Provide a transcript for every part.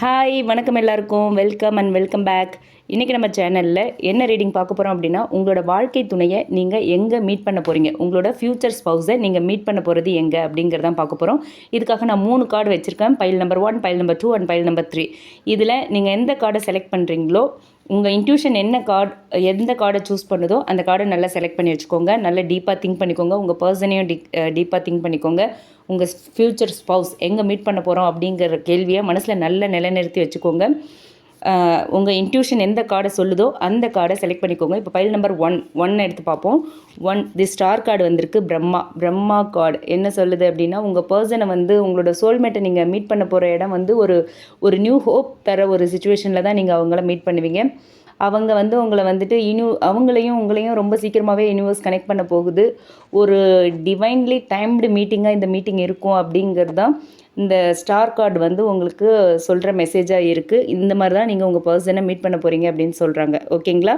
Hi வணக்கம் எல்லாருக்கும். Welcome and welcome back இன்றைக்கி நம்ம சேனலில் என்ன ரீடிங் பார்க்க போகிறோம் அப்படின்னா உங்களோட வாழ்க்கை துணையை நீங்கள் எங்கே மீட் பண்ண போகிறீங்க உங்களோட ஃப்யூச்சர் ஸ்பௌஸை நீங்கள் மீட் பண்ண போகிறது எங்கே? அப்படிங்கிறதான் பார்க்க போகிறோம் இதுக்காக நான் மூணு கார்டு வச்சுருக்கேன். File number one file number two and file number three இதில் நீங்கள் எந்த கார்டை செலக்ட் பண்ணுறீங்களோ உங்கள் இன்ட்யூஷன் என்ன கார்டு எந்த கார்டை சூஸ் பண்ணுதோ அந்த கார்டை நல்லா செலக்ட் பண்ணி வச்சுக்கோங்க. நல்லா டீப்பாக திங்க் பண்ணிக்கோங்க. உங்கள் பர்சனையும் டி டீப்பாக திங்க் பண்ணிக்கோங்க. உங்கள் ஃப்யூச்சர் ஸ்பவுஸ் எங்கே மீட் பண்ண போகிறோம் அப்படிங்கிற கேள்வியை மனசில் நல்லா நிலைநிறுத்தி வச்சுக்கோங்க. உங்கள் இன்ட்யூஷன் எந்த கார்டை சொல்லுதோ அந்த கார்டை செலக்ட் பண்ணிக்கோங்க. இப்போ ஃபைல் நம்பர் ஒன் ஒன் எடுத்து பார்ப்போம். ஒன் தி ஸ்டார் கார்டு வந்திருக்கு பிரம்மா பிரம்மா கார்டு என்ன சொல்லுது அப்படின்னா உங்கள் பர்சனை வந்து உங்களோட சோல்மேட்டை நீங்கள் மீட் பண்ண போகிற இடம் வந்து ஒரு ஒரு நியூ ஹோப் தர ஒரு சுச்சுவேஷனில் தான் நீங்கள் அவங்கள மீட் பண்ணுவீங்க. அவங்க வந்து உங்களை வந்துட்டு இனி அவங்களையும் உங்களையும் ரொம்ப சீக்கிரமாகவே யூனிவர்ஸ் கனெக்ட் பண்ண போகுது. ஒரு டிவைன்லி டைம்டு மீட்டிங்காக இந்த மீட்டிங் இருக்கும் அப்படிங்கிறது தான் இந்த ஸ்டார் கார்டு வந்து உங்களுக்கு சொல்கிற மெசேஜாக இருக்குது இந்த மாதிரி தான் நீங்கள் உங்கள் பர்சனை மீட் பண்ண போகிறீங்க அப்படின்னு சொல்கிறாங்க ஓகேங்களா?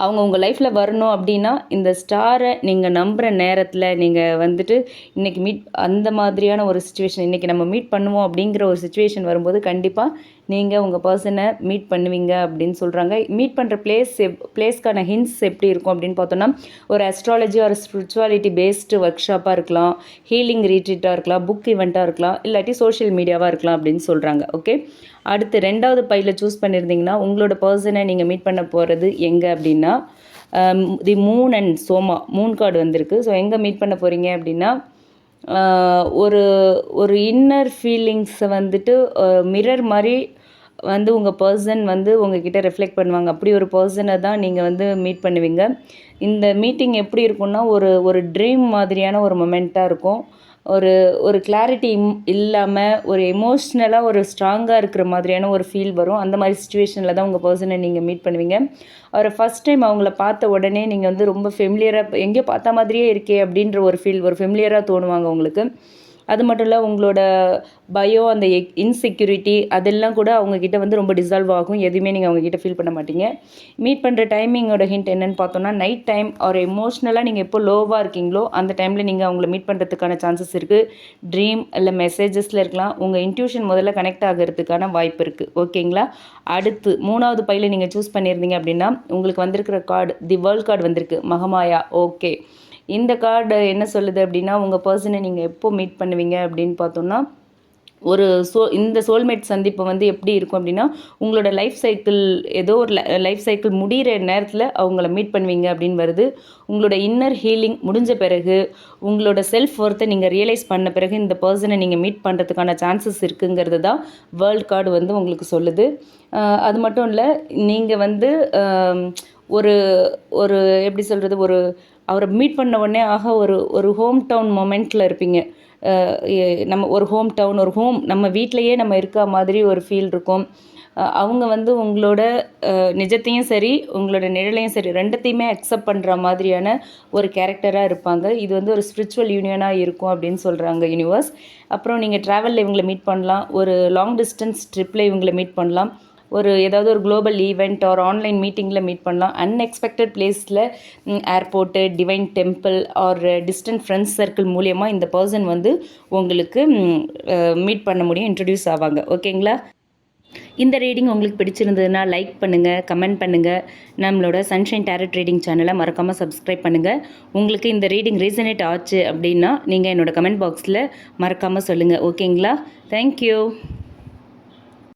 அவங்க உங்கள் லைஃப்பில் வரணும் அப்படின்னா இந்த ஸ்டாரை நீங்கள் நம்புகிற நேரத்தில் நீங்கள் வந்துட்டு இன்றைக்கி மீட் அந்த மாதிரியான ஒரு சுச்சுவேஷன் இன்றைக்கி நம்ம மீட் பண்ணுவோம் அப்படிங்கிற ஒரு சுச்சுவேஷன் வரும்போது கண்டிப்பாக நீங்கள் உங்கள் பர்சனை மீட் பண்ணுவீங்க அப்படின்னு சொல்கிறாங்க மீட் பண்ணுற பிளேஸ் எப் பிளேஸ்க்கான ஹின்ஸ் எப்படி இருக்கும் அப்படின்னு பார்த்தோன்னா ஒரு அஸ்ட்ராலஜி ஒரு ஸ்பிரிச்சுவாலிட்டி பேஸ்டு ஒர்க் ஷாப்பாக இருக்கலாம் ஹீலிங் ரீட்ரீட்டாக இருக்கலாம் புக் ஈவெண்ட்டாக இருக்கலாம் இல்லாட்டி சோஷியல் மீடியாவாக இருக்கலாம் அப்படின்னு சொல்கிறாங்க ஓகே அடுத்து ரெண்டாவது பையில் சூஸ் பண்ணியிருந்தீங்கன்னா உங்களோட பர்சனை நீங்கள் மீட் பண்ண போகிறது எங்கே அப்படின்னா தி மூன் அண்ட் சோமா மூன் கார்டு வந்திருக்கு. ஸோ எங்கே மீட் பண்ண போகிறீங்க அப்படின்னா uh, ஒரு ஒரு இன்னர் ஃபீலிங்ஸை வந்துட்டு uh, மிரர் மாதிரி வந்து உங்கள் பர்சன் வந்து உங்ககிட்ட ரிஃப்ளெக்ட் பண்ணுவாங்க. அப்படி ஒரு பர்சனை தான் நீங்கள் வந்து மீட் பண்ணுவீங்க. இந்த மீட்டிங் எப்படி இருக்கும்னா ஒரு ஒரு ட்ரீம் மாதிரியான ஒரு மொமெண்ட்டாக இருக்கும். ஒரு ஒரு கிளாரிட்டி இல்லாமல் ஒரு எமோஷ்னலாக ஒரு ஸ்ட்ராங்காக இருக்கிற மாதிரியான ஒரு ஃபீல் வரும். அந்த மாதிரி சுச்சுவேஷனில் தான் உங்கள் பர்சனை நீங்கள் மீட் பண்ணுவீங்க. அவரை ஃபஸ்ட் டைம் அவங்கள பார்த்த உடனே நீங்கள் வந்து ரொம்ப ஃபெமிலியராக எங்கேயோ பார்த்த மாதிரியே இருக்கே அப்படின்ற ஒரு ஃபீல் ஒரு ஃபெமிலியராக தோணுவாங்க உங்களுக்கு. அது மட்டும் இல்லை உங்களோட பயோ அந்த இன்செக்யூரிட்டி அதெல்லாம் கூட அவங்கக்கிட்ட வந்து ரொம்ப டிசால்வ் ஆகும். எதுவுமே நீங்கள் அவங்கக்கிட்ட ஃபீல் பண்ண மாட்டீங்க. மீட் பண்ணுற டைமிங்கோட ஹிண்ட் என்னென்னு பார்த்தோன்னா நைட் டைம் ஒரு எமோஷ்னலாக நீங்கள் எப்போ லோவாக இருக்கீங்களோ அந்த டைமில் நீங்கள் அவங்கள மீட் பண்ணுறதுக்கான சான்சஸ் இருக்குது ட்ரீம் இல்லை மெசேஜஸில் இருக்கலாம். உங்கள் இன்ட்யூஷன் முதல்ல கனெக்ட் ஆகிறதுக்கான வாய்ப்பு இருக்குது ஓகேங்களா அடுத்து மூணாவது பையில் நீங்கள் சூஸ் பண்ணியிருந்தீங்க அப்படின்னா உங்களுக்கு வந்திருக்கிற கார்டு தி வேர்ல்ட் கார்டு வந்திருக்கு. மகமாயா ஓகே இந்த கார்டு என்ன சொல்லுது அப்படின்னா உங்கள் பர்சனை நீங்கள் எப்போ மீட் பண்ணுவீங்க அப்படின்னு பார்த்தோன்னா ஒரு சோ இந்த சோல்மேட் சந்திப்பு வந்து எப்படி இருக்கும் அப்படின்னா உங்களோட லைஃப் சைக்கிள் ஏதோ ஒரு லைஃப் சைக்கிள் முடிகிற நேரத்தில் அவங்கள மீட் பண்ணுவீங்க அப்படின்னு வருது. உங்களோட இன்னர் ஹீலிங் முடிஞ்ச பிறகு உங்களோட செல்ஃப் ஒர்த்தை நீங்கள் ரியலைஸ் பண்ண பிறகு இந்த பர்சனை நீங்கள் மீட் பண்ணுறதுக்கான சான்சஸ் இருக்குங்கிறது தான் வேர்ல்ட் கார்டு வந்து உங்களுக்கு சொல்லுது. அது மட்டும் இல்லை நீங்கள் வந்து ஒரு ஒரு எப்படி சொல்கிறது ஒரு அவரை மீட் பண்ண உடனே ஆக ஒரு ஒரு ஹோம் டவுன் மொமெண்ட்டில் இருப்பீங்க. நம்ம ஒரு ஹோம் டவுன் ஒரு ஹோம் நம்ம வீட்டிலையே நம்ம இருக்க மாதிரி ஒரு ஃபீல் இருக்கும். அவங்க வந்து உங்களோட நிஜத்தையும் சரி உங்களோட நிழலையும் சரி ரெண்டத்தையுமே அக்செப்ட் பண்ணுற மாதிரியான ஒரு கேரக்டராக இருப்பாங்க. இது வந்து ஒரு ஸ்பிரிச்சுவல் யூனியனாக இருக்கும் அப்படின்னு சொல்கிறாங்க யூனிவர்ஸ் அப்புறம் நீங்கள் ட்ராவலில் இவங்களை மீட் பண்ணலாம். ஒரு லாங் டிஸ்டன்ஸ் ட்ரிப்பில் இவங்களை மீட் பண்ணலாம். ஒரு ஏதாவது ஒரு குளோபல் ஈவெண்ட் ஆர் ஆன்லைன் மீட்டிங்கில் மீட் பண்ணலாம். அன்எக்ஸ்பெக்டட் பிளேஸில் airport divine temple or distant friends circle மூலியமாக இந்த பர்சன் வந்து உங்களுக்கு மீட் பண்ண முடியும் இன்ட்ரடியூஸ் ஆவாங்க. ஓகேங்களா? இந்த ரீடிங் உங்களுக்கு பிடிச்சிருந்ததுன்னா லைக் பண்ணுங்கள் கமெண்ட் பண்ணுங்கள் நம்மளோட சன்ஷைன் டேரட் ரீடிங் சேனலை மறக்காமல் சப்ஸ்கிரைப் பண்ணுங்கள் உங்களுக்கு இந்த ரீடிங் ரீசனேட் ஆச்சு அப்படின்னா நீங்கள் என்னோடய கமெண்ட் பாக்ஸில் மறக்காமல் சொல்லுங்கள் ஓகேங்களா? தேங்க்யூ